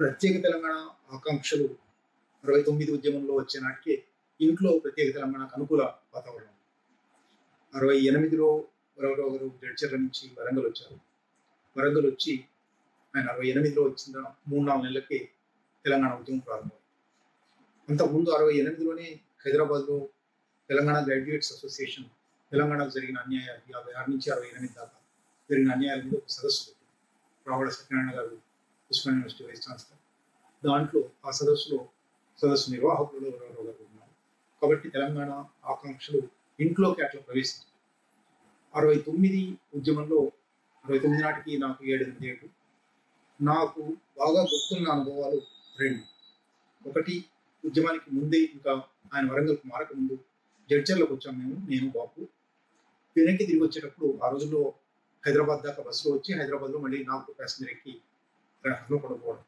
ప్రత్యేక తెలంగాణ ఆకాంక్షలు. అరవై తొమ్మిది ఉద్యమంలో వచ్చే నాటికి ఇంట్లో ప్రత్యేక తెలంగాణకు అనుకూల వాతావరణం. అరవై ఎనిమిదిలో వరవరావు గారు జడ్చర్ల నుంచి వరంగల్ వచ్చారు. వరంగల్ వచ్చి ఆయన అరవై ఎనిమిదిలో వచ్చిన మూడు నాలుగు నెలలకే తెలంగాణ ఉద్యమం ప్రారంభం అంతకుముందు అరవై ఎనిమిదిలోనే హైదరాబాద్లో తెలంగాణ గ్రాడ్యుయేట్స్ అసోసియేషన్ తెలంగాణకు జరిగిన అన్యాయాలు యాభై ఆరు నుంచి అరవై ఎనిమిది దాకా జరిగిన అన్యాయాల మీద ఒక సదస్సు పెట్టింది. రావడ సత్యనారాయణ గారు ఉస్మాన్ యూనివర్సిటీ వైస్ ఛాన్సలర్. దాంట్లో ఆ సదస్సులో సదస్సు నిర్వాహకులు ఎవరెవరో గారు ఉన్నారు? కాబట్టి తెలంగాణ ఆకాంక్షలు ఇంట్లోకి అట్లా ప్రవేశించారు అరవై తొమ్మిది ఉద్యమంలో అరవై తొమ్మిది నాటికి నాకు ఏడు ఏడు. నాకు బాగా గుర్తున్న అనుభవాలు రెండు. ఒకటి ఉద్యమానికి ముందే ఇంకా ఆయన వరంగల్కి మారకముందు జడ్చర్లకు వచ్చాం మేము నేను బాబు. వెనక్కి తిరిగి వచ్చేటప్పుడు ఆ రోజుల్లో హైదరాబాద్ దాకా బస్సులో వచ్చి హైదరాబాద్లో మళ్ళీ నాకు ప్యాసింజర్ ఎక్కి పడిపోవడం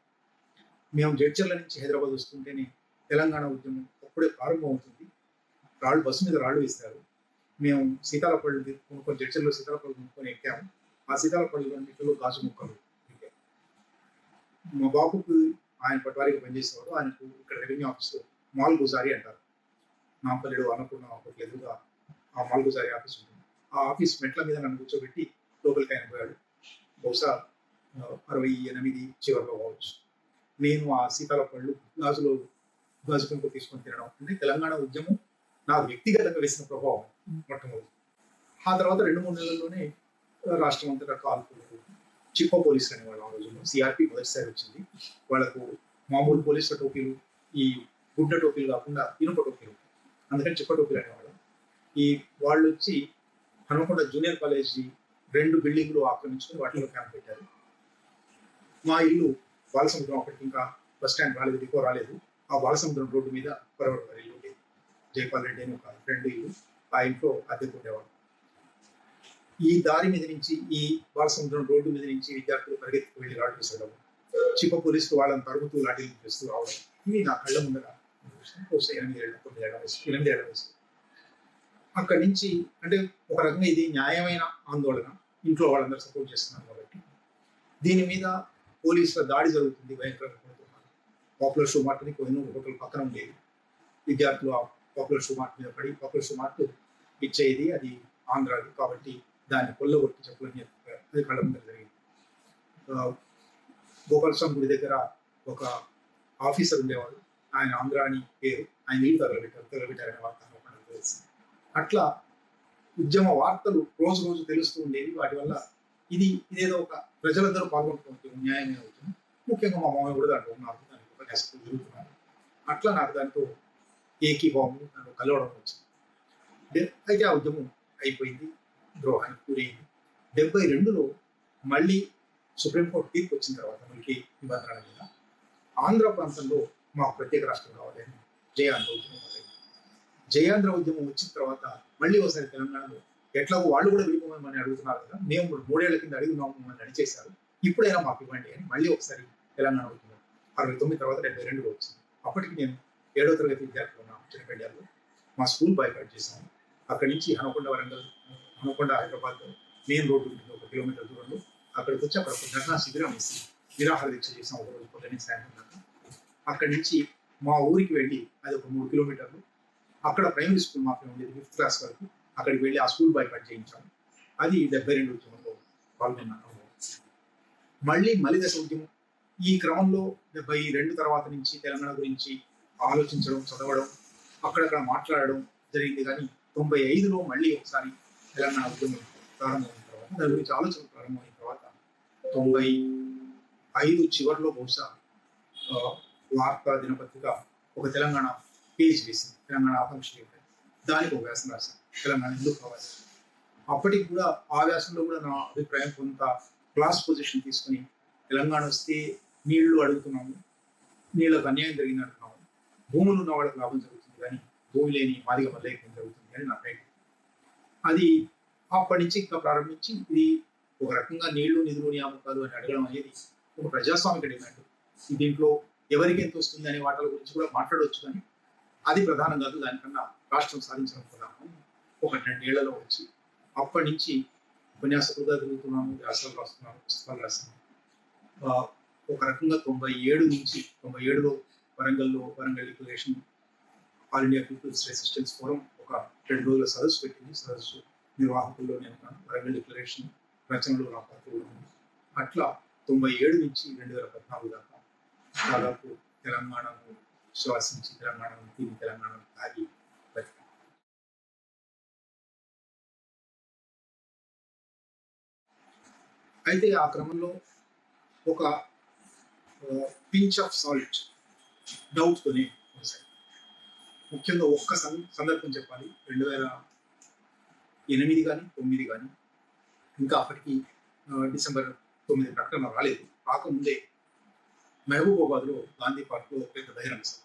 మేము జడ్చర్ల నుంచి హైదరాబాద్ వస్తుంటేనే తెలంగాణ ఉద్యమం అప్పుడే ప్రారంభం అవుతుంది రాళ్ళు బస్సు మీద రాళ్ళు వేస్తారు. మేము సీతాలపళ్ళు కొనుక్కొని జడ్చర్లో సీతాలపళ్ళు కొనుక్కొని ఎక్కాము. ఆ సీతాలపళ్ళు అన్నింటిలో గాజు ముక్కలు మా బాబుకు ఆయన పట్వారీగా పనిచేసేవాడు ఆయనకు ఇక్కడ రెవెన్యూ ఆఫీస్లో మాల్ గుజారి అంటారు నాంపల్లిలో అనుకున్న ఒకటి ఎదురుగా ఆ మాల్ గుజారి ఆఫీస్ ఉంటుంది. ఆ ఆఫీస్ మెట్ల మీద నన్ను కూర్చోబెట్టి లోపలికి ఆయన పోయాడు. బహుశా అరవై ఎనిమిది చివరిలో కావచ్చు. నేను ఆ సీతాల పళ్ళు గాజులో గాజు తీసుకొని తినడం అంటే తెలంగాణ ఉద్యమం నాకు వ్యక్తిగతంగా వేసిన ప్రభావం మొట్టమొదటి. ఆ తర్వాత రెండు మూడు నెలల్లోనే రాష్ట్రం అంతటా కాల్పులు చిప్ప పోలీసులు అనేవాళ్ళు ఆ రోజుల్లో సిఆర్పి మొదటిసారి వచ్చింది. వాళ్ళకు మామూలు పోలీసుల టోపీలు ఈ గుడ్డ టోపీలు కాకుండా ఇనుప టోపీలు అందుకని చిప్ప టోపీలు అనేవాళ్ళు. ఈ వాళ్ళు వచ్చి హనుమకొండ జూనియర్ కాలేజీ రెండు బిల్డింగ్లు ఆక్రమించుకుని వాటిలో క్యాంప్ పెట్టారు. మా ఇల్లు బాలసముద్రం అప్పటికి ఇంకా బస్ స్టాండ్ రాలేదు డిపో రాలేదు. ఆ బాలసముద్రం రోడ్డు మీద పరవడ గారి ఇల్లు ఉండేది. జైపాల్ రెడ్డి అని ఒక ఫ్రెండ్ ఇల్లు. ఆ ఇంట్లో అద్దెకు ఉండేవాడు ఈ దారి మీద నుంచి ఈ బాలసముద్రం రోడ్డు మీద నుంచి విద్యార్థులు పరిగెత్తుకు వెళ్ళి లాటరీ చూసడం చిప్ప పోలీసులు వాళ్ళని తరుగుతూ లాఠీలు చేస్తూ రావడం ఇవి నా కళ్ళ ముందర ఎనిమిది ఏళ్ళ తొమ్మిది ఏళ్ళ వయసు ఎనిమిది ఏళ్ళ వయసు. అక్కడి నుంచి అంటే ఒక రకంగా ఇది న్యాయమైన ఆందోళన. ఇంట్లో వాళ్ళందరూ సపోర్ట్ చేస్తున్నారు కాబట్టి. దీని మీద పోలీసుల దాడి జరుగుతుంది భయంకరంగా పాపులర్ షూ మార్ట్ అని కొన్ని హోటల్ పక్కన ఉండేది. విద్యార్థులు ఆ పాపులర్ షూ మార్ట్ మీద పడి పాపులర్ షూ మార్ట్ ఇచ్చేది అది ఆంధ్రాది కాబట్టి దాన్ని కొల్లగొట్టి చెప్పలని చెప్పారు. అది కళ్ళ ముందర జరిగింది. గోపాలస్వామి గుడి దగ్గర ఒక ఆఫీసర్ ఉండేవాడు. ఆయన ఆంధ్ర అని పేరు ఆయన ఇల్లు తగలబెట్టారు తగలబెట్టారనే వార్త తెలిసింది. అట్లా ఉద్యమ వార్తలు రోజు రోజు తెలుస్తూ ఉండేవి. వాటి వల్ల ఇది ఇదేదో ఒక ప్రజలందరూ పాల్గొంటున్న న్యాయమైన అవుతుంది ముఖ్యంగా మా మామయ్య కూడా దాంట్లో ఉన్నారు. దానికి ఉపన్యాసకులు జరుగుతున్నారు. అట్లా నాకు దాంతో ఏకీభావము నన్ను కలవడం వచ్చింది. అయితే ఆ ఉద్యమం అయిపోయింది. ద్రోహానికి గురైంది. డెబ్బై రెండులో మళ్ళీ సుప్రీంకోర్టు తీర్పు వచ్చిన తర్వాత మనకి నిబంధనల మీద ఆంధ్ర ప్రాంతంలో మాకు ప్రత్యేక రాష్ట్రం కావాలని జయాంధ్ర ఉద్యమం మొదలైంది జయాంధ్ర ఉద్యమం వచ్చిన తర్వాత మళ్ళీ ఒకసారి తెలంగాణలో ఎట్లా వాళ్ళు కూడా విడిపోమని అడుగుతున్నారు కదా మేము మూడేళ్ళ కింద అడుగున్నాము మమ్మల్ని అడిచేశారు ఇప్పుడైనా మాకు ఇవ్వండి అని మళ్ళీ ఒకసారి తెలంగాణ అడుగుతున్నారు. అరవై తొమ్మిది తర్వాత డెబ్బై రెండులో వచ్చింది. అప్పటికి నేను ఏడో తరగతి విద్యార్థులు ఉన్నాను చిన్నపెండాల్లో మా స్కూల్ బాయ్కాట్ చేశాను అక్కడి నుంచి హనుకొండ వరంగల్ హనుకొండ హైదరాబాద్ మెయిన్ రోడ్డు ఉంటుంది ఒక కిలోమీటర్ దూరంలో. అక్కడికి వచ్చి అక్కడ ఒక ధర్నా శిబిరం వేసి నిరాహార దీక్ష చేసాం ఒక రోజు పొద్దున్నే సాయంత్రం దాకా. అక్కడి నుంచి మా ఊరికి వెళ్ళి అది ఒక మూడు కిలోమీటర్లు. అక్కడ ప్రైమరీ స్కూల్ మాత్రమే ఉండేది ఫిఫ్త్ క్లాస్ వరకు. అక్కడికి వెళ్ళి ఆ స్కూల్ బాయ్కాట్ చేయించాం. అది డెబ్బై రెండు ఉద్యమంలో పాల్గొన్నాను మళ్ళీ మలిదశ ఉద్యమం ఈ క్రమంలో డెబ్బై రెండు తర్వాత నుంచి తెలంగాణ గురించి ఆలోచించడం చదవడం అక్కడక్కడ మాట్లాడడం జరిగింది కానీ తొంభై ఐదులో మళ్ళీ ఒకసారి తెలంగాణ ఉద్యమం ప్రారంభమైన తర్వాత దాని గురించి ఆలోచన ప్రారంభమైన తర్వాత తొంభై ఐదు చివరిలో బహుశా వార్తా దినపత్రిక ఒక తెలంగాణ పేజ్ వేసింది. తెలంగాణ ఆకాంక్ష దానికి ఒక వ్యాసం రాశాను తెలంగాణ ఎందుకు కావాలి? అప్పటికి కూడా ఆ వ్యాసంలో కూడా నా అభిప్రాయం కొంత క్లాస్ పొజిషన్ తీసుకుని తెలంగాణ వస్తే నీళ్ళు అడుగుతున్నాము నీళ్ళకు అన్యాయం జరిగింది అంటున్నాము భూములు ఉన్న వాళ్ళకి లాభం జరుగుతుంది కానీ భూమి లేని మాదిగ మల్లయ్యకం జరుగుతుంది అని నా ప్రయత్నం అది అప్పటి నుంచి ఇంకా ప్రారంభించి ఇది ఒక రకంగా నీళ్ళు నిధులు నియామకాలు అని అడగడం అనేది ఒక ప్రజాస్వామిక డిమాండ్. దీంట్లో ఎవరికి ఎంత వస్తుంది అనే వాటి గురించి కూడా మాట్లాడవచ్చు కానీ అది ప్రధానం కాదు దానికన్నా రాష్ట్రం సాధించడం కూడా ఒక రెండేళ్ళలో వచ్చి అప్పటి నుంచి ఉపన్యాసకులుగా తిరుగుతున్నాను వ్యాసాలు రాస్తున్నాను పుస్తకాలు రాస్తున్నాను ఒక రకంగా తొంభై ఏడు నుంచి తొంభై ఏడులో వరంగల్లో Warangal declaration all India people's resistance forum ఒక రెండు రోజుల సదస్సు పెట్టింది. సదస్సు నిర్వాహకుల్లో నేను ఉన్నాను. వరంగల్ డిక్లరేషన్ రచనలు నా పాత్ర అట్లా తొంభై ఏడు నుంచి రెండు వేల పద్నాలుగు దాకా దాదాపు తెలంగాణను శ్వాసించి తెలంగాణను తిరిగి తెలంగాణను తాగి అయితే ఆ క్రమంలో ఒక పించ్ ఆఫ్ సాల్ట్ డౌట్తోనే కొనసాగి ముఖ్యంగా ఒక్క సందర్భం చెప్పాలి. రెండు వేల ఎనిమిది కానీ తొమ్మిది కానీ ఇంకా అప్పటికి డిసెంబర్ తొమ్మిది ప్రకటన రాలేదు. రాకముందే మహబూబాబాద్లో గాంధీ పార్క్లో ఒక పెద్ద బహిరంగ సభ.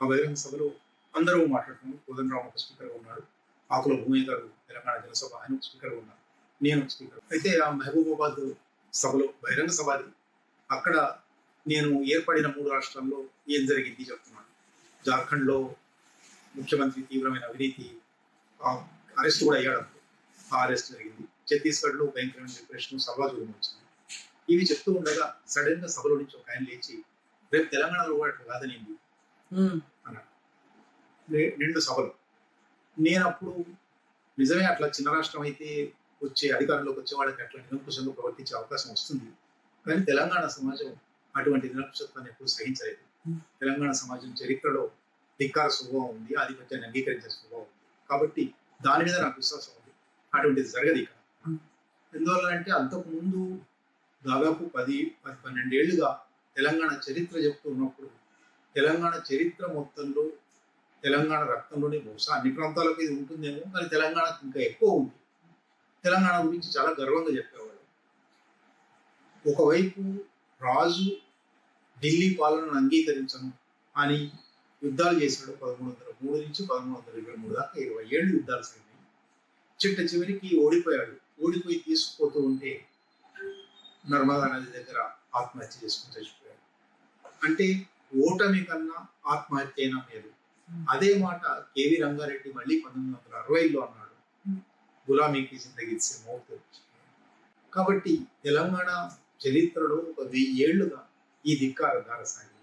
ఆ బహిరంగ సభలో అందరూ మాట్లాడుతున్నారు. కోదండరామ్ ఒక స్పీకర్గా ఉన్నాడు. ఆకుల భూమయ్య గారు తెలంగాణ జనసభ ఆయన ఒక స్పీకర్గా ఉన్నారు. నేను స్పీకర్. అయితే ఆ మహబూబాబాద్ సభలో బహిరంగ సభ అది అక్కడ నేను ఏర్పడిన మూడు రాష్ట్రాల్లో ఏం జరిగింది చెప్తున్నాను. జార్ఖండ్లో ముఖ్యమంత్రి తీవ్రమైన అవినీతి అరెస్ట్ కూడా అయ్యాడు. ఆ అరెస్ట్ జరిగింది. ఛత్తీస్గఢ్లో భయంకరమైన డిప్రెషన్ సర్వాజుగం వచ్చింది. ఇవి చెప్తూ ఉండగా సడన్గా సభలో నుంచి ఒక ఆయన లేచి రేపు తెలంగాణలో కూడా అట్లా కాదనింది రే- రెండు సభలు. నేను అప్పుడు నిజమే అట్లా చిన్న రాష్ట్రం అయితే వచ్చే అధికారంలోకి వచ్చే వాళ్ళకి అట్లా నిరంకుశంగా ప్రవర్తించే అవకాశం వస్తుంది. కానీ తెలంగాణ సమాజం అటువంటి నిరంకుశత్వాన్ని ఎప్పుడు సహించలేదు. తెలంగాణ సమాజం చరిత్రలో ధిక్కార స్వభావం ఉంది ఆధిపత్యాన్ని అంగీకరించే స్వభావం ఉంది. కాబట్టి దాని మీద నాకు విశ్వాసం ఉంది. అటువంటిది జరగదు ఇక్కడ. ఎందువల్ల అంటే అంతకు ముందు దాదాపు పది పది పన్నెండేళ్ళుగా తెలంగాణ చరిత్ర చెప్తూ ఉన్నప్పుడు తెలంగాణ చరిత్ర మొత్తంలో తెలంగాణ రక్తంలోనే బహుశా అన్ని ప్రాంతాలకు ఇది ఉంటుందేమో కానీ తెలంగాణకు ఇంకా ఎక్కువ ఉంది. తెలంగాణ గురించి చాలా గర్వంగా చెప్పేవాడు ఒకవైపు రాజు ఢిల్లీ పాలనను అంగీకరించను అని యుద్ధాలు చేశాడు పదమూడు వందల మూడు నుంచి పదమూడు వందల ఇరవై మూడు దాకా ఇరవై ఏళ్ళు యుద్ధాలు సాగినాయి చిట్ట చివరికి ఓడిపోయాడు. ఓడిపోయి తీసుకుపోతూ ఉంటే నర్మదా నది దగ్గర ఆత్మహత్య చేసుకుని చచ్చిపోయాడు. అంటే ఓటమి కన్నా ఆత్మహత్య అయినా మేలు. అదే మాట కేవి రంగారెడ్డి మళ్ళీ పంతొమ్మిది వందల అరవైలో అన్నాడు. గులామీకి జిందగీసే మౌత్ కాబట్టి తెలంగాణ చరిత్రలో ఒక వెయ్యి ఏళ్ళుగా ఈ ధిక్కార ధార సాగింది.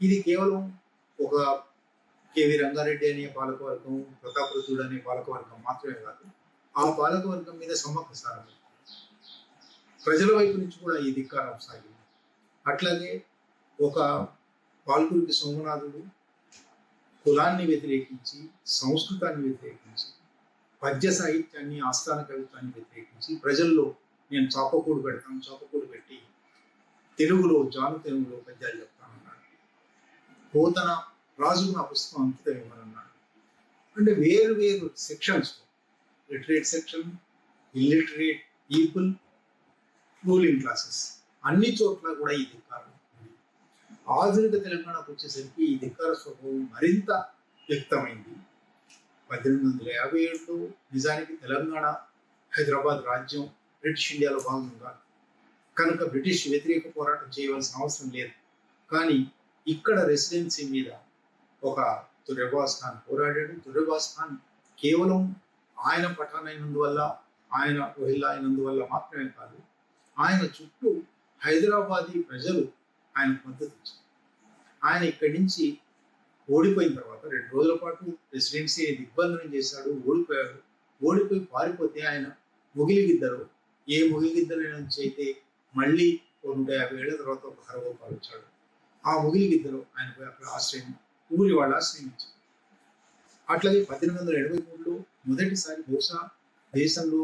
ఇది కేవలం ఒక కేవీ రంగారెడ్డి అనే పాలకవర్గం ప్రతాపరుద్రుడు అనే పాలకవర్గం మాత్రమే కాదు ఆ పాలకవర్గం మీద సమ్మక్క సారం ప్రజల వైపు నుంచి కూడా ఈ ధిక్కారం సాగింది. అట్లాగే ఒక పాల్కురికి సోమనాథుడు కులాన్ని వ్యతిరేకించి సంస్కృతాన్ని వ్యతిరేకించి పద్య సాహిత్యాన్ని ఆస్థాన కవిత్వాన్ని వ్యతిరేకించి ప్రజల్లో నేను చాపకూడు పెడతాను చాపకూడు పెట్టి తెలుగులో జాను తెలుగులో పద్యాలు చెప్తానన్నాడు. పోతన రాజుకు నా పుస్తకం అంకితం ఇవ్వనన్నాడు. అంటే వేరు వేరు sections literate section illiterate people ruling classes అన్ని చోట్ల కూడా ఈ ధిక్కారం ఉంది. ఆధునిక తెలంగాణకు వచ్చేసరికి ఈ ధిక్కార స్వభావం మరింత వ్యక్తమైంది. పద్దెనిమిది వందల యాభై ఏడులో నిజానికి తెలంగాణ హైదరాబాద్ రాజ్యం బ్రిటిష్ ఇండియాలో భాగంగా కనుక బ్రిటిష్ వ్యతిరేక పోరాటం చేయవలసిన అవసరం లేదు. కానీ ఇక్కడ రెసిడెన్సీ మీద ఒక తుర్యబాస్ ఖాన్ పోరాడాడు. తుర్యబాస్ ఖాన్ కేవలం ఆయన పఠాన్ అయినందువల్ల ఆయన రోహిల్లా అయినందువల్ల మాత్రమే కాదు ఆయన చుట్టూ హైదరాబాదీ ప్రజలు ఆయనకు మద్దతు ఇచ్చారు. ఆయన ఇక్కడి నుంచి ఓడిపోయిన తర్వాత రెండు రోజుల పాటు ప్రెసిడెన్సీ దిగ్బంధనం చేశాడు ఓడిపోయాడు ఓడిపోయి పారిపోతే ఆయన ముగిలిగిద్దరు. ఏ ముగిలిగిద్దరి నుంచి అయితే మళ్ళీ నూట యాభై ఏళ్ళ తర్వాత ఒక హరగోపాలు వచ్చాడు ఆ ముగిలిగిద్దరు ఆయన పోయి అక్కడ ఆశ్రయం ఊరి వాళ్ళు ఆశ్రయించారు అట్లాగే పద్దెనిమిది వందల ఎనభై మూడులో మొదటిసారి బహుశా దేశంలో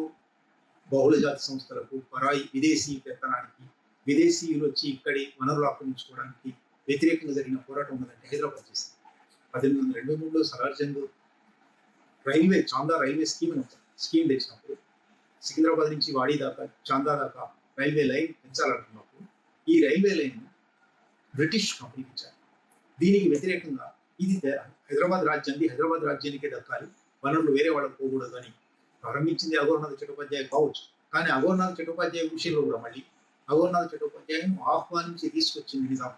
బహుళజాతి సంస్థలకు పరాయి విదేశీ పెత్తనానికి విదేశీయులు వచ్చి ఇక్కడి వనరులు ఆక్రమించుకోవడానికి వ్యతిరేకంగా జరిగిన పోరాటం ఉన్నదంటే హైదరాబాద్ చేసింది పద్దెనిమిది వందల రెండు మూడులో Salarjung railway Chanda railway scheme అని స్కీమ్ తెచ్చినప్పుడు సికింద్రాబాద్ నుంచి వాడి దాకా చాందా దాకా రైల్వే లైన్ పెంచాలనుకున్నప్పుడు ఈ రైల్వే లైన్ బ్రిటిష్ కంపెనీకి ఇచ్చారు. దీనికి వ్యతిరేకంగా ఇది హైదరాబాద్ రాజ్యాన్ని హైదరాబాద్ రాజ్యానికే దక్కాలి. వనరులు వేరే వాళ్ళకి పోకూడదు అని ప్రారంభించింది అఘోరనాథ్ చట్టోపాధ్యాయ కావచ్చు. కానీ అఘోరనాథ్ చట్టోపాధ్యాయ విషయంలో కూడా మళ్ళీ అఘోరనాథ్ చట్టోపాధ్యాయను ఆహ్వానించి తీసుకొచ్చింది నిజాం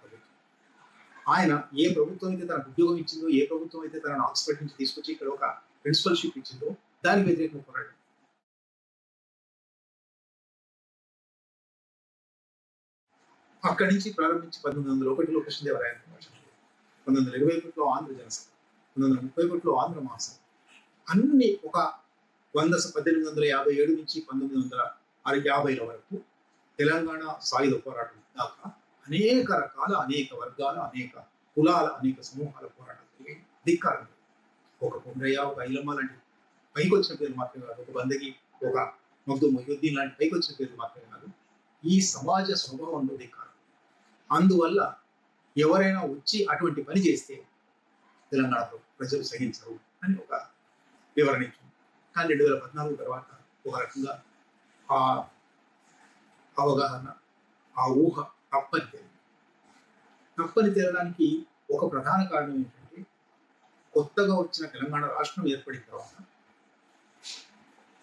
ఆయన ఏ ప్రభుత్వం అయితే తనకు ఉద్యోగం ఇచ్చిందో ఏ ప్రభుత్వం అయితే తనను ఆక్స్ఫర్డ్ నుంచి తీసుకొచ్చి ఇక్కడ ఒక ప్రిన్సిపల్షిప్ ఇచ్చిందో దాని వ్యతిరేకంగా పోరాడు అక్కడి నుంచి ప్రారంభించి పంతొమ్మిది వందల ఒకటిలో కృష్ణదేవరాయన ప్రమోషన్ పంతొమ్మిది వందల ఇరవై ఒకటిలో ఆంధ్ర జనసభ పంతొమ్మిది వందల ముప్పై ఒకటిలో ఆంధ్ర మహాసభ. అన్ని ఒక వంద పద్దెనిమిది వందల యాభై ఏడు నుంచి పంతొమ్మిది వందల అరవై యాభైల వరకు తెలంగాణ సాయుధ పోరాటం దాకా అనేక రకాల అనేక వర్గాల అనేక కులాల అనేక సమూహాల పోరాటం జరిగాయి. ధిక్కారం ఒక కొండ్రయ్య ఒక ఐలమ్మ లాంటి పైకి వచ్చిన పేరు మాత్రమే కాదు ఒక బందగి ఒక మగ్దు మొహ్యుద్దీన్ లాంటి పైకి వచ్చిన పేరు మాత్రమే కాదు ఈ సమాజ స్వభావంలో ధిక్కారం అందువల్ల ఎవరైనా వచ్చి అటువంటి పని చేస్తే తెలంగాణలో ప్రజలు సహించరు అని ఒక వివరణ ఇచ్చింది. కానీ రెండు వేల పద్నాలుగు తర్వాత ఒక రకంగా ఆ అవగాహన ఆ ఊహ తప్పని తేలింది తప్పని తెరడానికి ఒక ప్రధాన కారణం ఏంటంటే కొత్తగా వచ్చిన తెలంగాణ రాష్ట్రం ఏర్పడిన తర్వాత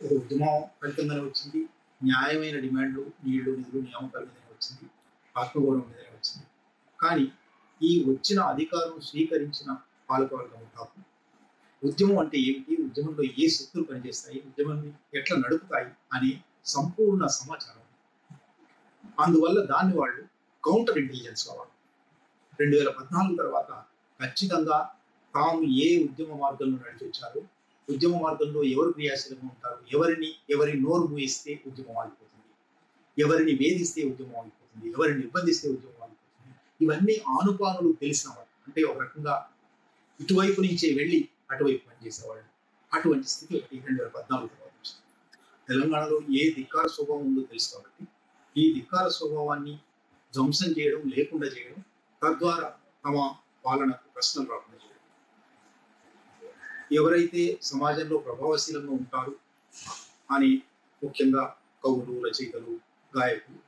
ఒక ఉద్యమం ఫలితంగానే వచ్చింది. న్యాయమైన డిమాండ్లు నీళ్ళు నిధులు నియామకాల మీదనే వచ్చింది. ఆత్మగౌరవం మీదనే వచ్చింది. కానీ ఈ వచ్చిన అధికారం స్వీకరించిన పాలకవర్గం కాదు. ఉద్యమం అంటే ఏమిటి? ఉద్యమంలో ఏ శక్తులు పనిచేస్తాయి? ఉద్యమాన్ని ఎట్లా నడుపుతాయి? అనే సంపూర్ణ సమాచారం. అందువల్ల దాన్ని వాళ్ళు కౌంటర్ ఇంటెలిజెన్స్ కావాలి రెండు వేల పద్నాలుగు తర్వాత ఖచ్చితంగా తాము ఏ ఉద్యమ మార్గంలో నడిచొచ్చారో ఉద్యమ మార్గంలో ఎవరు క్రియాశీలంగా ఉంటారు ఎవరిని ఎవరి నోరు మూయిస్తే ఉద్యమం ఆగిపోతుంది ఎవరిని వేధిస్తే ఉద్యమం ఆగిపోతుంది ఎవరిని ఇబ్బందిస్తే ఉద్యమం ఆగిపోతుంది. ఇవన్నీ ఆనుపానులు తెలిసిన వాళ్ళు. అంటే ఒక రకంగా ఇటువైపు నుంచే వెళ్ళి అటువైపు పనిచేసేవాళ్ళు. అటువంటి స్థితి ఒకటి రెండు వేల పద్నాలుగు తర్వాత తెలంగాణలో ఏ ధిక్కార స్వభావం ఉందో తెలుసు కాబట్టి ఈ ధిక్కార స్వభావాన్ని ధ్వంసం చేయడం లేకుండా చేయడం తద్వారా తమ పాలనకు ప్రశ్నలు రాకుండా చేయడం. ఎవరైతే సమాజంలో ప్రభావశీలంగా ఉంటారు అని ముఖ్యంగా కవులు రచయితలు గాయకులు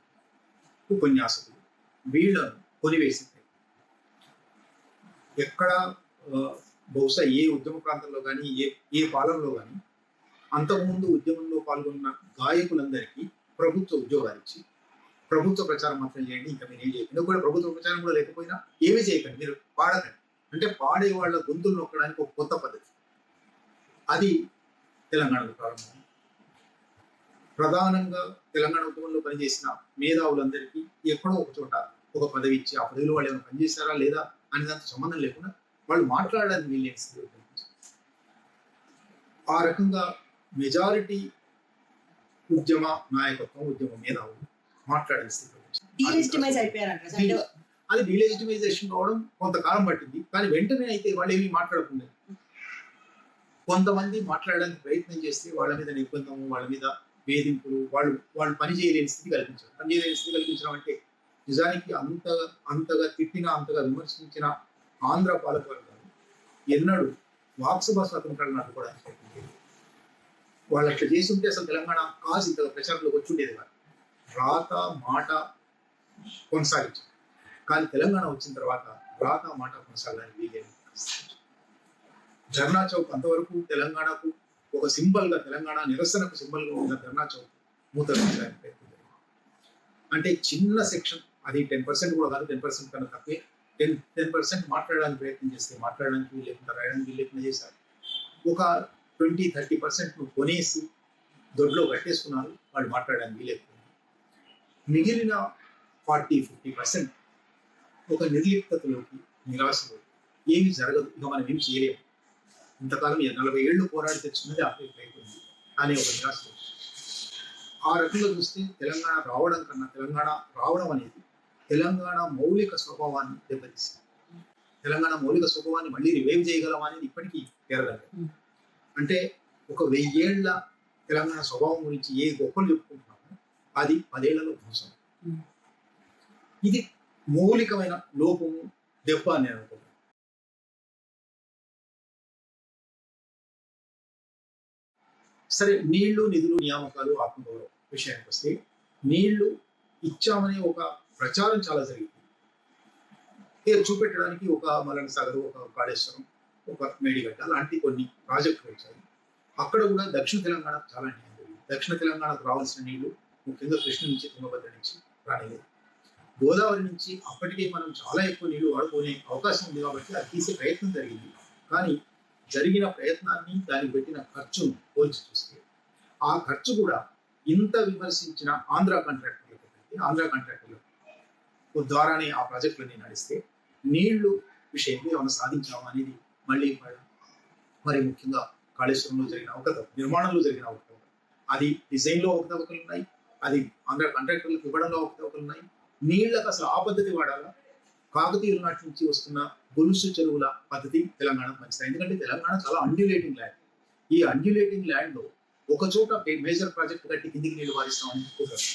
ఉపన్యాసకులు వీళ్ళను కొనివేసింది. ఎక్కడ బహుశా ఏ ఉద్యమ ప్రాంతంలో కానీ ఏ ఏ పాలనలో కానీ అంతకుముందు ఉద్యమంలో పాల్గొన్న గాయకులందరికీ ప్రభుత్వ ఉద్యోగాలు ఇచ్చి ప్రభుత్వ ప్రచారం మాత్రం చేయండి ఇంకా మీరు ఏం చేయండి? కూడా ప్రభుత్వ ప్రచారం కూడా లేకపోయినా ఏమీ చేయకండి మీరు పాడకండి. అంటే పాడే వాళ్ళ గొంతులు నొక్కడానికి ఒక కొత్త పద్ధతి. అది తెలంగాణలో ప్రారంభం. ప్రధానంగా తెలంగాణ ఉద్యమంలో పనిచేసిన మేధావులందరికీ ఎక్కడో ఒక చోట ఒక పదవి ఇచ్చి ఆ పదవిలో వాళ్ళు ఏమైనా పనిచేశారా లేదా అనే దాంతో సంబంధం లేకుండా వాళ్ళు మాట్లాడడానికి వీలేని ఆ రకంగా మెజారిటీ ఉద్యమ నాయకత్వం ఉద్యమ మేధావులు మాట్లాడే స్థితి వచ్చింది. డీలెజిటిమైజ్ అయిపోయారంట సార్. అంటే అది డీలెజిటిమైజేషన్ కావడం కొంతకాలం పట్టింది కానీ వెంటనే అయితే వాళ్ళు ఏమీ మాట్లాడకుండా కొంతమంది మాట్లాడడానికి ప్రయత్నం చేస్తే వాళ్ళ మీద నిర్బంధము వాళ్ళ మీద వేధింపులు వాళ్ళు వాళ్ళు పని చేయలేని స్థితి కల్పించారు పని చేయలేని స్థితి కల్పించడం అంటే నిజానికి అంత అంతగా తిట్టిన అంతగా విమర్శించిన ఆంధ్ర పాలకవర్గాలు ఎన్నడూ వాక్సభ స్వాతంత్రాలను అడ్డుకోవడానికి ప్రయత్నం చేయలేదు. వాళ్ళు అట్లా చేసి ఉంటే అసలు తెలంగాణ కాజ్ ఇంతగా ప్రచారంలోకి వచ్చి ఉండేది కాదు రాత మాట కొనసాగించారు కానీ తెలంగాణ వచ్చిన తర్వాత రాత మాట కొనసాగడానికి వీలేదు ధర్నా చౌక్ అంతవరకు తెలంగాణకు ఒక సింబల్గా తెలంగాణ నిరసనకు సింబల్గా ఉన్న ధర్నా చౌక్ మూత ప్రయత్నం అంటే చిన్న సెక్షన్ అది టెన్ పర్సెంట్ కూడా కాదు టెన్ పర్సెంట్ కన్నా తక్కువే. టెన్ టెన్ పర్సెంట్ మాట్లాడడానికి ప్రయత్నం చేస్తే మాట్లాడడానికి లేకుండా రాయడానికి లేకుండా చేశారు. ఒక ట్వంటీ థర్టీ పర్సెంట్ కొనేసి దొడ్లో కట్టేసుకున్నారు వాళ్ళు మాట్లాడడానికి లేకుండా మిగిలిన ఫార్టీ ఫిఫ్టీ పర్సెంట్ ఒక నిర్లిప్తలోకి నిరాశలో ఏమి జరగదు. ఇక మనం ఏం చేయలేము ఇంతకాలం నలభై ఏళ్ళు పోరాడి తెచ్చుకున్నది అభివృద్ధి అయిపోయింది అనే ఒక నిరాశ ఆ రకంగా చూస్తే తెలంగాణ రావడం కన్నా తెలంగాణ రావడం అనేది తెలంగాణ మౌలిక స్వభావాన్ని దెబ్బతీసింది. తెలంగాణ మౌలిక స్వభావాన్ని మళ్ళీ రివైవ్ చేయగలమా అనేది ఇప్పటికీ తేరగలేదు అంటే ఒక వెయ్యేళ్ళ తెలంగాణ స్వభావం గురించి ఏ గొప్పలు చెప్పుకుంటున్నామో అది పదేళ్ళలో Hmm. ఇది మౌలికమైన లోపము దెబ్బ అని నేను అనుకుంటున్నాను. సరే నీళ్ళు నిధులు నియామకాలు ఆత్మగౌరవం విషయానికి వస్తే నీళ్ళు ఇచ్చామనే ఒక ప్రచారం చాలా జరిగింది. చూపెట్టడానికి ఒక మలన సాగర్ ఒక కాళేశ్వరం ఒక మేడిగడ్డ లాంటి కొన్ని ప్రాజెక్టులు వచ్చాయి. అక్కడ కూడా దక్షిణ తెలంగాణ చాలా జరిగింది దక్షిణ తెలంగాణకు రావాల్సిన నీళ్ళు ముఖ్యంగా కృష్ణ నుంచి తుంగభద్ర నుంచి రానిలేదు గోదావరి నుంచి అప్పటికే మనం చాలా ఎక్కువ నీళ్ళు వాడుకునే అవకాశం ఉంది కాబట్టి అది తీసే ప్రయత్నం జరిగింది. కానీ జరిగిన ప్రయత్నాన్ని దానికి పెట్టిన ఖర్చును పోల్చి చూస్తే ఆ ఖర్చు కూడా ఇంత విమర్శించిన ఆంధ్ర కాంట్రాక్టర్లకు ఆంధ్ర కాంట్రాక్టర్లకు ద్వారానే ఆ ప్రాజెక్టులన్నీ నడిస్తే నీళ్ళు విషయంలో ఏమైనా సాధించామా అనేది మళ్ళీ మరి- మరి ముఖ్యంగా కాళేశ్వరంలో జరిగిన అవకతవకలు నిర్మాణంలో జరిగిన అవకతవకలు అది డిజైన్లో అవకతవకలు ఉన్నాయి. అది అందరు కాంట్రాక్టర్లకు ఇవ్వడంలో ఒకటి ఉన్నాయి. నీళ్ళకు అసలు ఆ పద్ధతి వాడాలా? కాకతీయుల నాటి నుంచి వస్తున్న గొలుసు చెరువుల పద్ధతి తెలంగాణ మంచిది. ఎందుకంటే తెలంగాణ చాలా అండ్యులేటింగ్ ల్యాండ్ ఈ అండ్యులేటింగ్ ల్యాండ్లో ఒక చోట మేజర్ ప్రాజెక్ట్ కట్టి కిందికి నీళ్ళు పారిస్తామని కుదరదు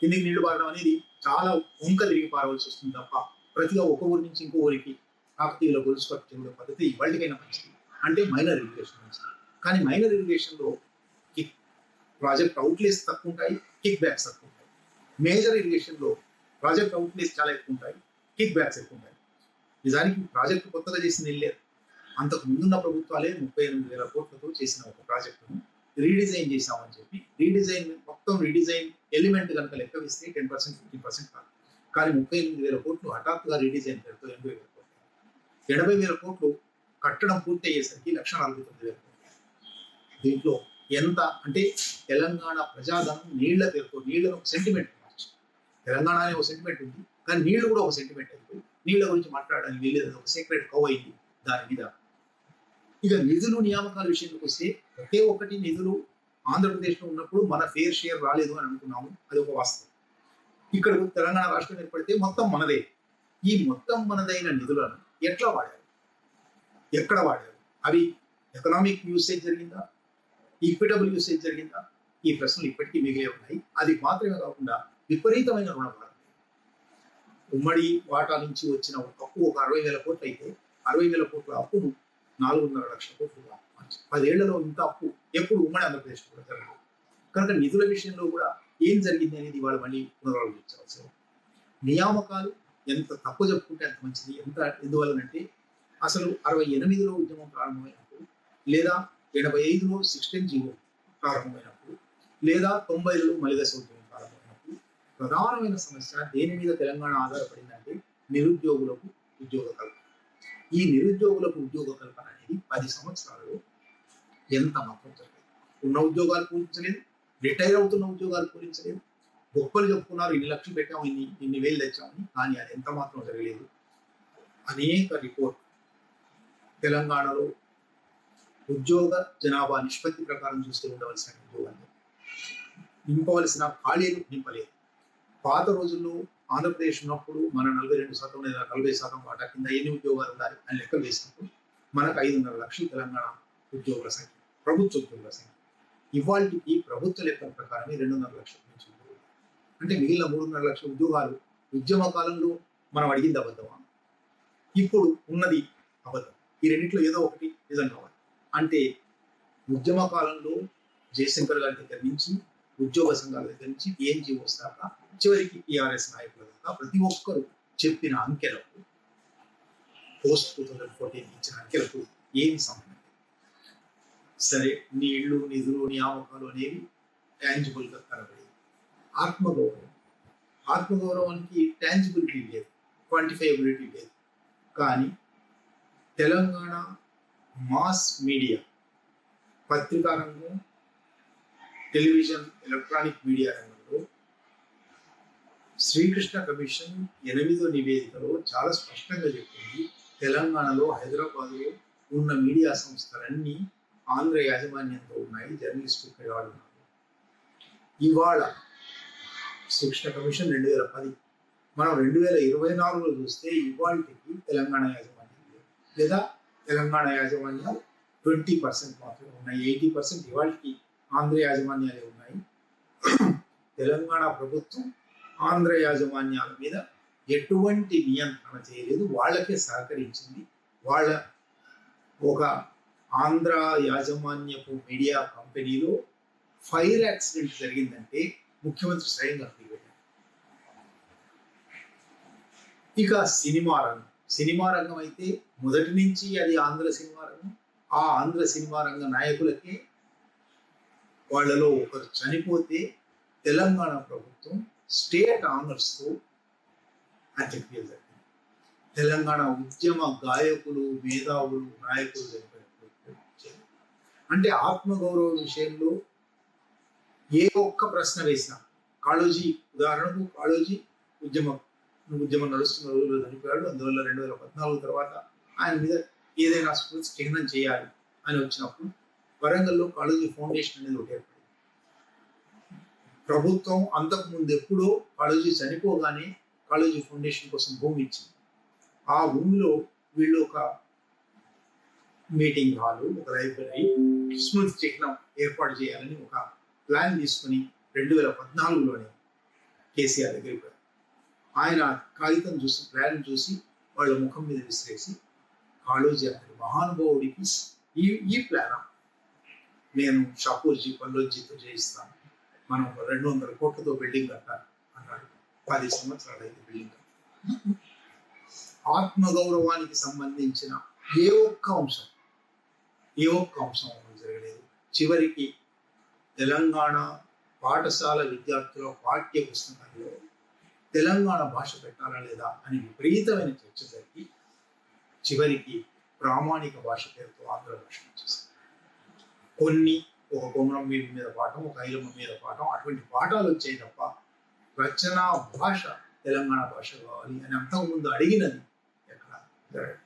కిందికి నీళ్ళు పారడం అనేది చాలా వంక తిరిగి పారవలసి వస్తుంది తప్ప ప్రతిగా ఒక ఊరి నుంచి ఇంకో ఊరికి కాకతీయుల గొలుసు కట్టు చెరువుల పద్ధతి ఇవాళకైనా మంచిది. అంటే మైనర్ ఇరిగేషన్ మంచిది. కానీ మైనర్ ఇరిగేషన్లో ప్రాజెక్ట్ అవుట్లేస్ తక్కువ ఉంటాయి. కిక్ బ్యాక్స్ ఎక్కువ ఉంటాయి మేజర్ ఇరిగేషన్లో ప్రాజెక్ట్ అవుట్లేస్ చాలా ఎక్కువ ఉంటాయి. కిక్ బ్యాక్స్ ఎక్కువ ఉంటాయి. నిజానికి ప్రాజెక్టు కొత్తగా చేసింది ఏం లేదు. అంతకు ముందున్న ప్రభుత్వాలే ముప్పై ఎనిమిది వేల కోట్లతో చేసిన ఒక ప్రాజెక్టును రీడిజైన్ చేశామని చెప్పి రీడిజైన్ మొత్తం రీడిజైన్ ఎలిమెంట్ కనుక లెక్క వేస్తే టెన్ పర్సెంట్ ఫిఫ్టీన్ పర్సెంట్ కాదు. కానీ ముప్పై ఎనిమిది వేల కోట్లు హఠాత్తుగా రీడిజైన్ పేరుతో ఎనభై వేల కోట్లు ఎనభై వేల కోట్లు కట్టడం పూర్తి అయ్యేసరికి లక్ష నలభై తొమ్మిది వేల కోట్లు దీంట్లో ఎంత? అంటే తెలంగాణ ప్రజాధనం నీళ్ళ పేరుతో నీళ్ళను ఒక సెంటిమెంట్ మార్చి. తెలంగాణ అనే ఒక సెంటిమెంట్ ఉంది. కానీ నీళ్ళు కూడా ఒక సెంటిమెంట్ అయిపోయి నీళ్ళ గురించి మాట్లాడడానికి వీలేదు ఒక సీక్రెట్ కవ్ అయింది దాని మీద. ఇక నిధులు నియామకాల విషయానికి వస్తే ఒకే ఒకటి నిధులు ఆంధ్రప్రదేశ్లో ఉన్నప్పుడు మన ఫేర్ షేర్ రాలేదు అని అనుకున్నాము. అది ఒక వాస్తవం. ఇక్కడ తెలంగాణ రాష్ట్రం ఏర్పడితే మొత్తం మనదే. ఈ మొత్తం మనదైన నిధులను ఎట్లా వాడారు? ఎక్కడ వాడారు? అవి ఎకనామిక్ యూసేజ్ జరిగిందా? ఈక్విటబుల్ యూసేజ్ జరిగిందా? ఈ ప్రశ్నలు ఇప్పటికీ మిగిలే ఉన్నాయి. అది మాత్రమే కాకుండా విపరీతమైన రుణభారం ఉమ్మడి వాటా నుంచి వచ్చిన ఒక అప్పు ఒక అరవై వేల కోట్లు అయితే అరవై వేల కోట్ల అప్పును నాలుగున్నర లక్షల కోట్లుగా మార్చి పదేళ్ళలో ఇంత అప్పు ఎప్పుడు ఉమ్మడి ఆంధ్రప్రదేశ్ కూడా జరగదు కనుక నిధుల విషయంలో కూడా ఏం జరిగింది అనేది ఇవాళ మళ్ళీ పునరాలోచించవలసి నియామకాలు ఎంత తప్పు చెప్పుకుంటే అంత మంచిది. ఎంత ఎందువల్లనంటే అసలు అరవై ఎనిమిదిలో ఉద్యమం ప్రారంభమైనప్పుడు లేదా ఎనభై ఐదులో సిక్స్టీన్ జీవో ప్రారంభమైనప్పుడు లేదా తొంభైలలో మలిదశ ఉద్యమం ప్రారంభమైనప్పుడు ప్రధానమైన సమస్య దేని మీద తెలంగాణ ఆధారపడిందంటే నిరుద్యోగులకు ఉద్యోగ కల్పన. ఈ నిరుద్యోగులకు ఉద్యోగ కల్పన అనేది పది సంవత్సరాలలో ఎంత మాత్రం జరిగింది. ఉన్న ఉద్యోగాలు పూరించలేదు రిటైర్ అవుతున్న ఉద్యోగాలు పూరించలేదు. గొప్పలు చెప్పుకున్నారు ఇన్ని లక్షలు పెట్టాము ఇన్ని ఇన్ని వేలు తెచ్చామని కానీ అది ఎంత మాత్రం జరగలేదు. అనేక రిపోర్ట్ తెలంగాణలో ఉద్యోగ జనాభా నిష్పత్తి ప్రకారం చూస్తే ఉండవలసిన ఉద్యోగాలు నింపవలసిన ఖాళీలు నింపలేదు. పాత రోజుల్లో ఆంధ్రప్రదేశ్ ఉన్నప్పుడు మన నలభై రెండు శాతం లేదా నలభై శాతం వాటా కింద ఎన్ని ఉద్యోగాలు ఉండాలి అని లెక్కలు వేసినప్పుడు మనకు ఐదున్నర లక్షలు తెలంగాణ ఉద్యోగుల సంఖ్య ప్రభుత్వ ఉద్యోగుల సంఖ్య. ఇవాళకి ప్రభుత్వ లెక్కల ప్రకారమే రెండున్నర లక్షల నుంచి అంటే మిగిలిన మూడున్నర లక్షల ఉద్యోగాలు ఉద్యమ కాలంలో మనం అడిగింది అబద్ధమా? ఇప్పుడు ఉన్నది అబద్ధం. ఈ రెండింటిలో ఏదో ఒకటి నిజం కావాలి అంటే ఉద్యమ కాలంలో జయశంకర్ గారి దగ్గర నుంచి ఉద్యోగ సంఘాల దగ్గర నుంచి పిఎన్జిఓస్ దాకా చివరికి టీఆర్ఎస్ నాయకుల దాకా ప్రతి ఒక్కరూ చెప్పిన అంకెలకు పోస్ట్ టూ థౌజండ్ ఫోర్టీన్ ఇచ్చిన అంకెలకు ఏమి సంబంధం సరే సరే ఇళ్ళు నిధులు నియామకాలు అనేవి tangible గా ఆత్మగౌరవం. ఆత్మగౌరవానికి ట్యాంజిబిలిటీ లేదు క్వాంటిఫైబిలిటీ లేదు. కానీ తెలంగాణ మాస్ మీడియా. పత్రికా రంగం టెలివిజన్ ఎలక్ట్రానిక్ మీడియా రంగంలో శ్రీకృష్ణ కమిషన్ ఎనిమిదో నివేదికలో చాలా స్పష్టంగా చెప్పింది. తెలంగాణలో హైదరాబాద్లో ఉన్న మీడియా సంస్థలన్నీ ఆంధ్ర యాజమాన్యంతో ఉన్నాయి జర్నలిస్టు ఇక్కడ ఉన్నారు. ఇవాళ శ్రీకృష్ణ కమిషన్ రెండు వేల పది మనం రెండు వేల ఇరవై నాలుగులో చూస్తే ఇవాళకి తెలంగాణ యాజమాన్యం లేదా తెలంగాణ యాజమాన్యాలు ట్వంటీ పర్సెంట్ మాత్రమే ఉన్నాయి. ఎయిటీ పర్సెంట్ ఇవాళకి ఆంధ్ర యాజమాన్యాలే ఉన్నాయి. తెలంగాణ ప్రభుత్వం ఆంధ్ర యాజమాన్యాల మీద ఎటువంటి నియంత్రణ చేయలేదు. వాళ్ళకే సహకరించింది. వాళ్ళ ఒక ఆంధ్ర యాజమాన్యపు మీడియా కంపెనీలో ఫైర్ యాక్సిడెంట్ జరిగిందంటే ముఖ్యమంత్రి స్వయంగా అప్పీల్ ఇక సినిమా రంగం. సినిమా రంగం అయితే మొదటి నుంచి అది ఆంధ్ర సినిమా రంగం. ఆ ఆంధ్ర సినిమా రంగ నాయకులకే వాళ్ళలో ఒకరు చనిపోతే తెలంగాణ ప్రభుత్వం స్టేట్ ఆనర్స్తో అంత్యక్రియలు జరిగింది. తెలంగాణ ఉద్యమ గాయకులు మేధావులు నాయకులు అంటే ఆత్మగౌరవ విషయంలో ఏ ఒక్క ప్రశ్న వేసినా కాళోజీ ఉదాహరణకు కాళోజీ ఉద్యమ. ఉద్యమం నడుస్తున్న రోజుల్లో చనిపోయాడు. అందువల్ల రెండు వేల పద్నాలుగు తర్వాత ఆయన మీద ఏదైనా స్కూల్స్ చిహ్నం చేయాలి అని వచ్చినప్పుడు వరంగల్లో కాళోజీ ఫౌండేషన్ అనేది ఒకటి ఏర్పడింది. ప్రభుత్వం అంతకు ముందు ఎప్పుడో కాళోజీ చనిపోగానే కాళోజీ ఫౌండేషన్ కోసం భూమి ఇచ్చింది. ఆ భూమిలో వీళ్ళు ఒక మీటింగ్ హాలు ఒక లైబ్రరీ స్మృతి చిహ్నం ఏర్పాటు చేయాలని ఒక ప్లాన్ తీసుకుని రెండు వేల పద్నాలుగులోనే కేసీఆర్ దగ్గరికి ఆయన కాగితం చూసి ప్లాన్ చూసి వాళ్ళ ముఖం మీద విసిరేసి కాళోజీ అతని మహానుభావుడికి ఈ ఈ ప్లాన్ నేను షాపూర్జీ పల్లోజీతో చేయిస్తాను మనం రెండు వందల కోట్లతో బిల్డింగ్ కట్టాలి అన్నాడు. పది సంవత్సరాలు అయితే బిల్డింగ్ ఆత్మగౌరవానికి సంబంధించిన ఏ ఒక్క అంశం ఏ ఒక్క అంశం జరగలేదు. చివరికి తెలంగాణ పాఠశాల విద్యార్థుల పాఠ్య పుస్తకాల్లో తెలంగాణ భాష పెట్టాలా లేదా అని విపరీతమైన చర్చ జరిగి చివరికి ప్రామాణిక భాష పేరుతో ఆంధ్ర భాష వచ్చేసింది కొన్ని ఒక కొమరం మీద మీద పాఠం ఒక ఐలమ్మ మీద పాఠం అటువంటి పాఠాలు వచ్చాయి తప్ప రచనా భాష తెలంగాణ భాష కావాలి అని అంతకుముందు అడిగినది ఎక్కడ జరగదు.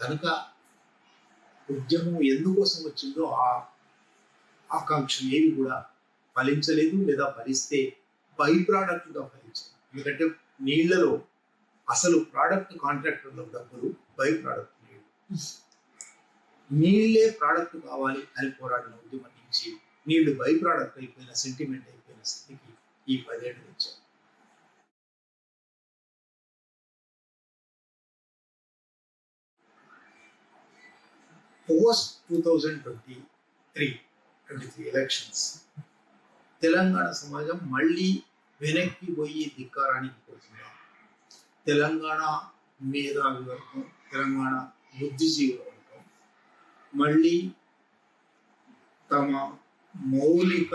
కనుక ఉద్యమం ఎందుకోసం వచ్చిందో ఆ ఆకాంక్షలు ఏవి కూడా ఫలించలేదు లేదా ఫలిస్తే బై ప్రోడక్ట్గా ఫలించాలి ఎందుకంటే నీళ్ళలో అసలు ప్రోడక్ట్ కాంట్రాక్టర్ల డబ్బులు బై ప్రోడక్ట్ నీళ్ళు నీళ్ళే ప్రోడక్ట్ కావాలి అని పోరాడిన ఉద్యమం నుంచి నీళ్ళు బై ప్రోడక్ట్ అయిపోయిన సెంటిమెంట్ అయిపోయిన స్థితికి ఈ పదేళ్ళు వచ్చాయి. Post two thousand twenty three twenty three elections Telangana సమాజం మళ్ళీ వెనక్కి పోయి ధిక్కారానికి పోతున్నాం. తెలంగాణ మేధావి వర్గం తెలంగాణ బుద్ధిజీవుల వర్గం మళ్ళీ తమ మౌలిక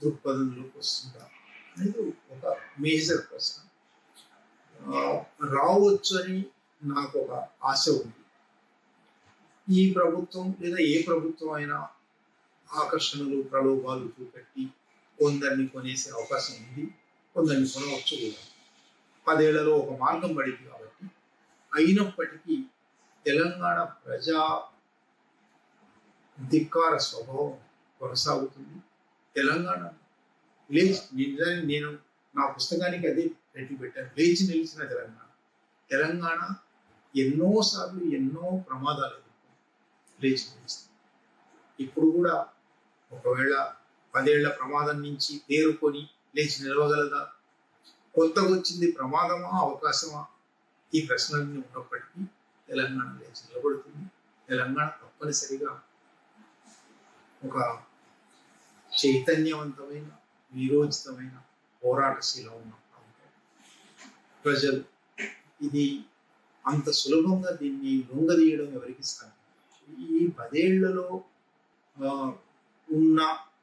దృక్పథంలోకి వస్తుందా అనేది ఒక మేజర్ ప్రశ్న. రావచ్చు అని నాకు ఒక ఆశ ఉంది. ఈ ప్రభుత్వం లేదా ఏ ప్రభుత్వం అయినా ఆకర్షణలు ప్రలోభాలు చూపెట్టి కొందరిని కొనేసే అవకాశం ఉంది. కొందరిని కొనవచ్చు కూడా. పదేళ్ళలో ఒక మార్గం పడింది కాబట్టి అయినప్పటికీ తెలంగాణ ప్రజా ధిక్కార స్వభావం కొనసాగుతుంది. తెలంగాణ లేచి నిజాన్ని నేను నా పుస్తకానికి అదే పెట్టి పెట్టాను. లేచి నిలిచిన తెలంగాణ. తెలంగాణ ఎన్నోసార్లు ఎన్నో ప్రమాదాలు లేచి నిలిచింది. ఇప్పుడు కూడా ఒకవేళ పదేళ్ళ ప్రమాదం నుంచి తేరుకొని లేచి నిలవగలదా కొత్తగా వచ్చింది ప్రమాదమా అవకాశమా? ఈ ప్రశ్నలన్నీ ఉన్నప్పటికీ తెలంగాణ లేచి నిలబడుతుంది. తెలంగాణ తప్పనిసరిగా ఒక చైతన్యవంతమైన వీరోచితమైన పోరాటశీల ఉన్న ప్రాంతం. ప్రజలు ఇది అంత సులభంగా దీన్ని లొంగదీయడం ఎవరికి సాధ్యం ఈ పదేళ్ళలో ఉన్న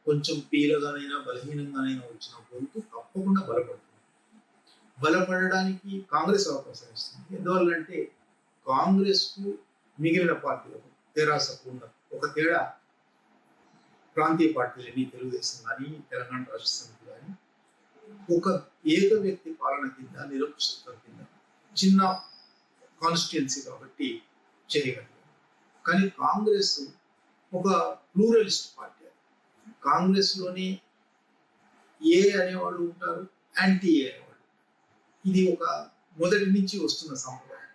కొంచెం పీలగానైనా బలహీనంగానైనా వచ్చిన గొంతు తప్పకుండా బలపడుతుంది. బలపడడానికి కాంగ్రెస్ అవకాశం ఇస్తుంది ఎందువల్లంటే కాంగ్రెస్కు మిగిలిన పార్టీలకు తెరాస ఉన్న ఒక తేడా ప్రాంతీయ పార్టీలని తెలుగుదేశం కానీ తెలంగాణ రాష్ట్ర సమితి కానీ ఒక ఏక వ్యక్తి పాలన కింద నిరంకుశత్వం కింద చిన్న కాన్స్టిట్యున్సీ కాబట్టి చేయగలిగారు. కానీ కాంగ్రెస్ ఒక ప్లూరలిస్ట్ పార్టీ. కాంగ్రెస్లోని ఏ అనేవాళ్ళు ఉంటారు? యాంటీ ఏ అనేవాళ్ళు ఇది ఒక మొదటి నుంచి వస్తున్న సంప్రదాయం.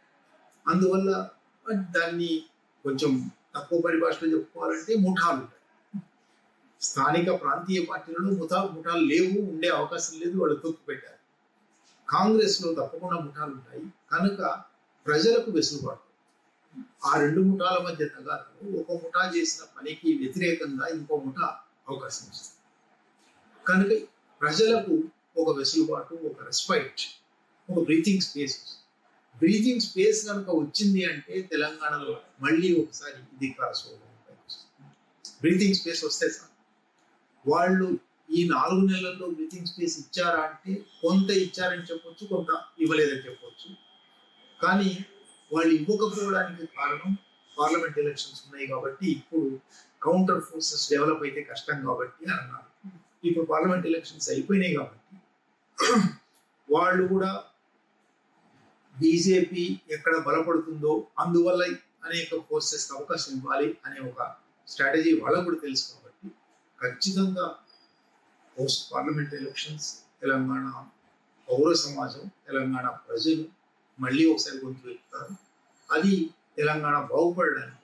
అందువల్ల దాన్ని కొంచెం తక్కువ పరిభాషలో చెప్పుకోవాలంటే ముఠాలు ఉంటాయి. స్థానిక ప్రాంతీయ పార్టీలలో ముఠా ముఠాలు లేవు ఉండే అవకాశం లేదు వాళ్ళు తొక్కు పెట్టారు. కాంగ్రెస్లో తప్పకుండా ముఠాలు ఉంటాయి. కనుక ప్రజలకు వెసులుబాటు. ఆ రెండు ముఠాల మధ్య తగాదు ఒక ముఠా చేసిన పనికి వ్యతిరేకంగా ఇంకో ముఠా అవకాశం ఇస్తుంది. కనుక ప్రజలకు ఒక వెసులుబాటు ఒక రెస్పైట్ ఒక బ్రీతింగ్ స్పేస్ బ్రీతింగ్ స్పేస్ కనుక వచ్చింది అంటే తెలంగాణలో మళ్ళీ ఒకసారి ఇది స్వభావం బ్రీతింగ్ స్పేస్ వస్తే సార్ వాళ్ళు ఈ నాలుగు నెలల్లో బ్రీతింగ్ స్పేస్ ఇచ్చారా అంటే కొంత ఇచ్చారని చెప్పొచ్చు కొంత ఇవ్వలేదని చెప్పొచ్చు. కానీ వాళ్ళు ఇవ్వకపోవడానికి కారణం పార్లమెంట్ ఎలక్షన్స్ ఉన్నాయి కాబట్టి ఇప్పుడు కౌంటర్ ఫోర్సెస్ డెవలప్ అయితే కష్టం కాబట్టి అని అన్నారు. ఇప్పుడు పార్లమెంట్ ఎలక్షన్స్ అయిపోయినాయి కాబట్టి వాళ్ళు కూడా బీజేపీ ఎక్కడ బలపడుతుందో అందువల్ల అనేక ఫోర్సెస్ అవకాశం ఇవ్వాలి అనే ఒక స్ట్రాటజీ వాళ్ళకు కూడా తెలుసు కాబట్టి ఖచ్చితంగా పోస్ట్ పార్లమెంట్ ఎలక్షన్స్ తెలంగాణ పౌర సమాజం తెలంగాణ ప్రజలు మళ్ళీ ఒకసారి గొంతు వెళ్తారు అది తెలంగాణ బాగుపడడానికి